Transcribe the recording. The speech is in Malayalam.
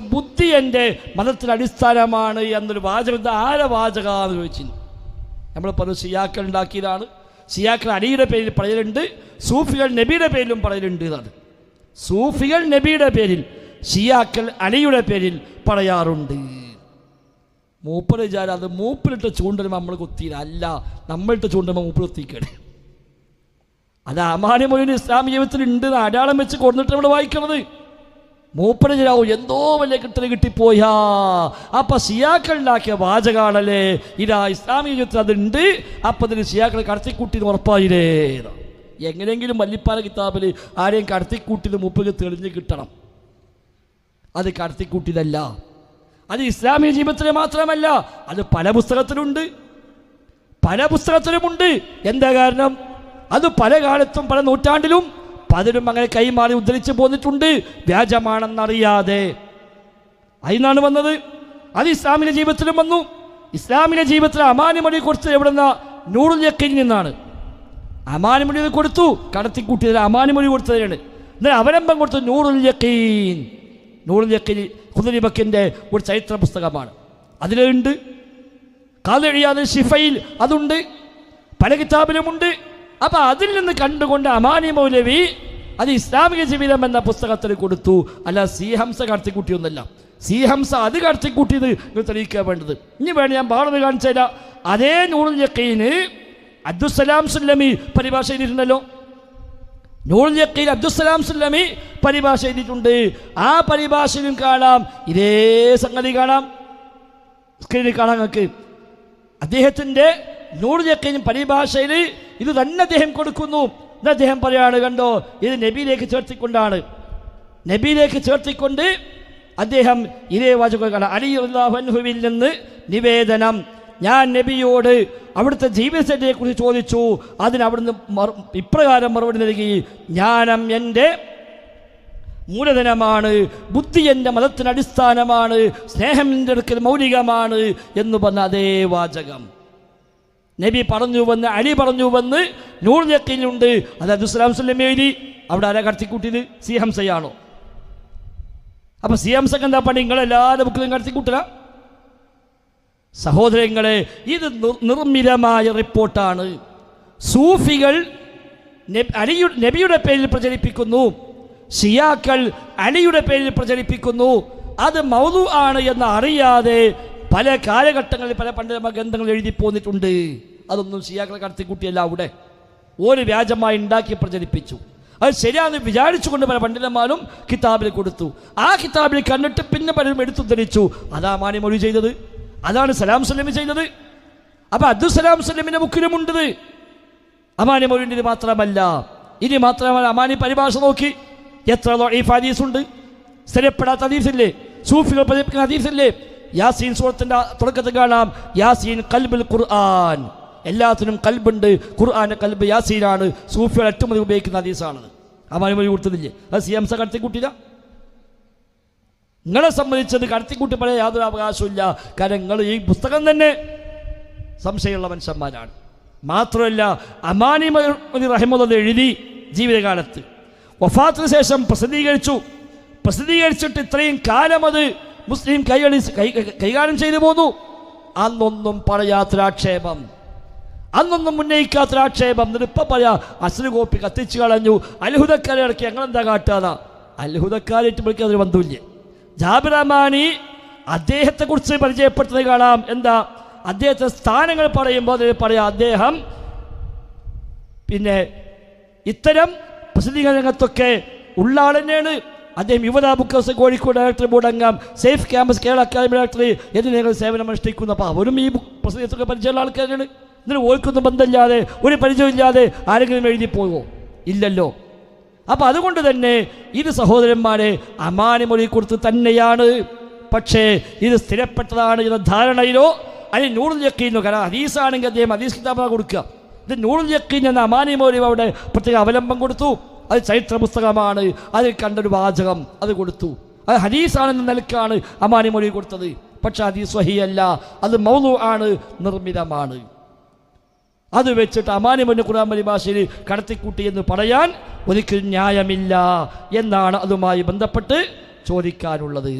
ബുദ്ധി എന്റെ മതത്തിന് അടിസ്ഥാനമാണ് എന്നൊരു വാചകം ഇത് ആരെ എന്ന് ചോദിച്ചിരുന്നു. നമ്മൾ പറഞ്ഞു സിയാക്കൾ ഉണ്ടാക്കിയതാണ്. സിയാക്കൾ അലിയുടെ പേരിൽ പറയലുണ്ട് സൂഫികൾ നബിയുടെ പേരിലും പറയലുണ്ട് എന്നാണ്. സൂഫികൾ നബിയുടെ പേരിൽ ഷിയാക്കൾ അലിയുടെ പേരിൽ പറയാറുണ്ട്. മൂപ്പർ വിചാരം അത് മൂപ്പിലിട്ട് ചൂണ്ടലുമ്പോൾ നമ്മൾ കുത്തിയില്ല. അല്ല നമ്മളിട്ട് ചൂണ്ടുമ്പോൾ മൂപ്പിൽ കുത്തിക്കണേ അത് അമാനി മൊഴിന് ഇസ്ലാം ജീവിതത്തിൽ ഉണ്ട് അടയാളം വെച്ച് കൊടുത്തിട്ട് നമ്മൾ വായിക്കണത് മൂപ്പര് ചിലാവും എന്തോ വലിയ കിട്ടൽ കിട്ടിപ്പോയാ. അപ്പൊ സിയാക്കൾ ഉണ്ടാക്കിയ വാചകാണല്ലേ? ഇതാ ഇസ്ലാമിക ജീവിതത്തിൽ അതുണ്ട്. അപ്പൊ അതിന് സിയാക്കൾ കടത്തിക്കൂട്ടി ഉറപ്പായില്ലേ? എങ്ങനെയെങ്കിലും മല്ലിപ്പാല കിതാബിൽ ആരെയും കടത്തിക്കൂട്ടിയത് മൂപ്പക്ക് തെളിഞ്ഞ് കിട്ടണം. അത് കടത്തിക്കൂട്ടിയതല്ല. അത് ഇസ്ലാമിക ജീവിതത്തിൽ മാത്രമല്ല. അത് പല പുസ്തകത്തിലുണ്ട്. പല പുസ്തകത്തിലുമുണ്ട്. എന്താ കാരണം? അത് പല കാലത്തും പല നൂറ്റാണ്ടിലും പലരും അങ്ങനെ കൈമാറി ഉദ്ധരിച്ചു പോന്നിട്ടുണ്ട്. വ്യാജമാണെന്നറിയാതെ. അതിനാണ് വന്നത്. അത് ഇസ്ലാമിക ജീവിതത്തിലും വന്നു. ഇസ്ലാമിക ജീവിതത്തിൽ അമാനുമൊഴി കൊടുത്തത് എവിടുന്ന? നൂറുൽ യക്കിൽ നിന്നാണ്. അമാനുമൊഴി കൊടുത്തു കടത്തി. കടത്തിക്കൂട്ടിയതിൽ അമാനുമൊഴി കൊടുത്തതിനാണ്. എന്നാൽ അവലംബം കൊടുത്തു നൂറുൽ യക്കീൻ. നൂറുൽ യക്കീൻ കുതിരിബക്കിന്റെ ഒരു ചരിത്ര പുസ്തകമാണ് അതിലുണ്ട്. കാലഴിയാതെ ഷിഫയിൽ അതുണ്ട്. പല കിതാബിലുമുണ്ട്. അപ്പോൾ അതിൽ നിന്ന് കണ്ടുകൊണ്ട് അമാനി മൗലവി അത് ഇസ്ലാമിക ജീവിതം എന്ന പുസ്തകത്തിൽ കൊടുത്തു. അല്ല സി ഹംസ കടത്തിക്കൂട്ടിയൊന്നല്ല. സി ഹംസ അത് കടത്തിക്കൂട്ടിയത് നിങ്ങൾ തെളിയിക്കാൻ വേണ്ടത്. ഇനി വേണം ഞാൻ ബാറത് കാണിച്ചു തരാം. അതേ നൂറുൽ യക്കീന് അബ്ദുസലാം സുല്ലമി പരിഭാഷ എഴുതിയിട്ടുണ്ടല്ലോ. നൂറുൽ യക്കീൻ അബ്ദുസലാം സുല്ലമി പരിഭാഷ എഴുതിയിട്ടുണ്ട്. ആ പരിഭാഷയിലും കാണാം. ഇതേ സംഗതി കാണാം. സ്ക്രീനിൽ കാണാം നിങ്ങൾക്ക്. അദ്ദേഹത്തിന്റെ നൂറ് ചക്കയും പരിഭാഷയിൽ ഇത് തന്നെ അദ്ദേഹം കൊടുക്കുന്നു. അദ്ദേഹം പറയാണ് കണ്ടോ ഇത് നബിയിലേക്ക് ചേർത്തിക്കൊണ്ടാണ്. നബിയിലേക്ക് ചേർത്തിക്കൊണ്ട് അദ്ദേഹം ഇതേ വാചകങ്ങളാണ് അലി അള്ളാഹുവിൽ നിന്ന് നിവേദനം. ഞാൻ നബിയോട് അവിടുത്തെ ജീവിതത്തെ കുറിച്ച് ചോദിച്ചു. അതിന് അവിടുന്ന് ഇപ്രകാരം മറുപടി നൽകി. ജ്ഞാനം എന്റെ മൂലധനമാണ്. ബുദ്ധി എന്റെ മതത്തിന് അടിസ്ഥാനമാണ് സ്നേഹം എന്റെ അടുക്കൽ മൗലികമാണ് എന്ന് പറഞ്ഞ അതേ വാചകം. നബി പറഞ്ഞുവെന്ന് അലി പറഞ്ഞുവെന്ന് നൂർ ജക്കിലുണ്ട് അത് സ്വല്ലം എഴുതി. അവിടെ ആരാ കടത്തിക്കൂട്ടിയത്? സി ഹംസയാണോ? അപ്പൊ സി ഹംസക്ക് എന്താ പണി? നിങ്ങളെല്ലാവരും ബുക്കിലും കടത്തിക്കൂട്ടുക സഹോദരങ്ങളെ ഇത് നിർ- നിർമ്മിതമായ റിപ്പോർട്ടാണ്. സൂഫികൾ അലിയുടെ അലിയു നബിയുടെ പേരിൽ പ്രചരിപ്പിക്കുന്നു. ഷിയാക്കൾ അലിയുടെ പേരിൽ പ്രചരിപ്പിക്കുന്നു. അത് മൗതു ആണ് എന്ന് അറിയാതെ പല കാലഘട്ടങ്ങളിൽ പല പണ്ഡിതമായ ഗ്രന്ഥങ്ങൾ എഴുതി പോന്നിട്ടുണ്ട്. അതൊന്നും സിയാക്കളെ കടത്തിക്കൂട്ടിയല്ല അവിടെ. ഒരു വ്യാജമായി ഉണ്ടാക്കി പ്രചരിപ്പിച്ചു. അത് ശരിയാണെന്ന് വിചാരിച്ചുകൊണ്ട് പല പണ്ഡിതന്മാരും കിതാബിൽ കൊടുത്തു. ആ കിതാബിൽ കണ്ടിട്ട് പിന്നെ പലരും എടുത്തു ധരിച്ചു അതാ മാനി മൊഴി ചെയ്തത്. അതാണ് സലാം സലമി ചെയ്തത്. അപ്പൊ അബ്ദുസലാം സലമിന്റെ ബുക്കിലുമുണ്ടത് അമാനി മൊഴിന്റെ മാത്രമല്ല. ഇനി മാത്രമല്ല അമാനി പരിഭാഷ നോക്കി. എത്ര ഈ ഫാദീസ് ഉണ്ട് സ്ഥിരപ്പെടാത്ത ഹദീസില്ലേ? സൂഫികൾ പ്രചരിപ്പിക്കുന്ന ഹദീസില്ലേ? യാസീൻ സൂറത്തിന്റെ തുടക്കത്തിൽ കാണാം യാസീൻ കൽബിൽ ഖുർആൻ. എല്ലാത്തിനും കൽബുണ്ട്. ഖുർആാന്റെ കൽബ് യാസീനാണ്. സൂഫികൾ ഏറ്റവും അധികം ഉപയോഗിക്കുന്ന ഹദീസാണ് ആ മൊഴി കൊടുത്തതില്ലേ അത് സി എം സ കടത്തിക്കൂട്ടില്ല നിങ്ങളെ സംബന്ധിച്ചത് കടത്തിക്കൂട്ടി പറയാൻ യാതൊരു അവകാശമില്ല കാരണം നിങ്ങൾ ഈ പുസ്തകം തന്നെ സംശയമുള്ള മനുഷ്യന്മാരാണ്. മാത്രമല്ല അമാനി റഹിമുള്ളത് എഴുതി ജീവിതകാലത്ത്. വഫാത്തിന് ശേഷം പ്രസിദ്ധീകരിച്ചു. പ്രസിദ്ധീകരിച്ചിട്ട് ഇത്രയും കാലം അത് മുസ്ലിം കൈകളി കൈകാര്യം ചെയ്തു പോന്നു. അന്നൊന്നും പറയാത്തൊരാക്ഷേപം അന്നൊന്നും ഉന്നയിക്കാത്തൊരാക്ഷേപം എന്നിട്ട് ഇപ്പം പറയാ അസൽ കോപ്പി കത്തിച്ചു കളഞ്ഞു. അത്ഭുതക്കാരെ ഇടയ്ക്ക് ഞങ്ങളെന്താ കാട്ടുക അത്ഭുതക്കാരായിട്ട് വിളിക്കാൻ ഒരു ബന്ധമില്ല ജാബിർ അമാനി അദ്ദേഹത്തെക്കുറിച്ച് പരിചയപ്പെടുത്തുന്നത് കാണാം. എന്താ? അദ്ദേഹത്തെ സ്ഥാനങ്ങൾ പറയുമ്പോൾ അതിൽ പറയാം അദ്ദേഹം പിന്നെ ഇത്തരം പ്രസിദ്ധീകരണ രംഗത്തൊക്കെ ഉള്ള അദ്ദേഹം Yuvatha book house Kozhikode director board അംഗം safe campus Kerala academy director നിങ്ങൾ സേവനം അനുഷ്ഠിക്കുന്നു അപ്പോൾ അവരും ഈ പ്രസിദ്ധീകരണത്തൊക്കെ പരിചയമുള്ള ആൾക്കാരാണ്. ഇതിന് ഓർക്കുന്ന ബന്ധമില്ലാതെ ഒരു പരിചയമില്ലാതെ ആരെങ്കിലും എഴുതി പോകുമോ ഇല്ലല്ലോ. അപ്പോൾ അതുകൊണ്ട് തന്നെ ഇത് സഹോദരന്മാരെ അമാനിമൊഴി കൊടുത്ത് തന്നെയാണ്. പക്ഷേ ഇത് സ്ഥിരപ്പെട്ടതാണ് എന്ന ധാരണയിലോ അതിന് നൂറിൽ യക്കീനോ കാരണം ഹദീസാണെങ്കിൽ അദ്ദേഹം ഹദീസ് കിതാബാണ് കൊടുക്കുക. ഇത് നൂറിൽ യക്കീൻ എന്ന അമാനിമൊഴി അവിടെ പ്രത്യേക അവലംബം കൊടുത്തു. അത് ചരിത്ര പുസ്തകമാണ് അതിൽ കണ്ടൊരു വാചകം അത് കൊടുത്തു. അത് ഹദീസാണെന്ന നിലക്കാണ് അമാനി മൊഴി കൊടുത്തത്. പക്ഷെ ഹദീസ് വഹിയല്ല അത് മൗലു ആണ് നിർമ്മിതമാണ്. അത് വെച്ചിട്ട് അമാനി മുന്ന ഖുർആൻ പരിഭാഷയിൽ കടത്തിക്കൂട്ടി എന്ന് പറയാൻ ഒരിക്കലും ന്യായമില്ല എന്നാണ് അതുമായി ബന്ധപ്പെട്ട് ചോദിക്കാനുള്ളത്.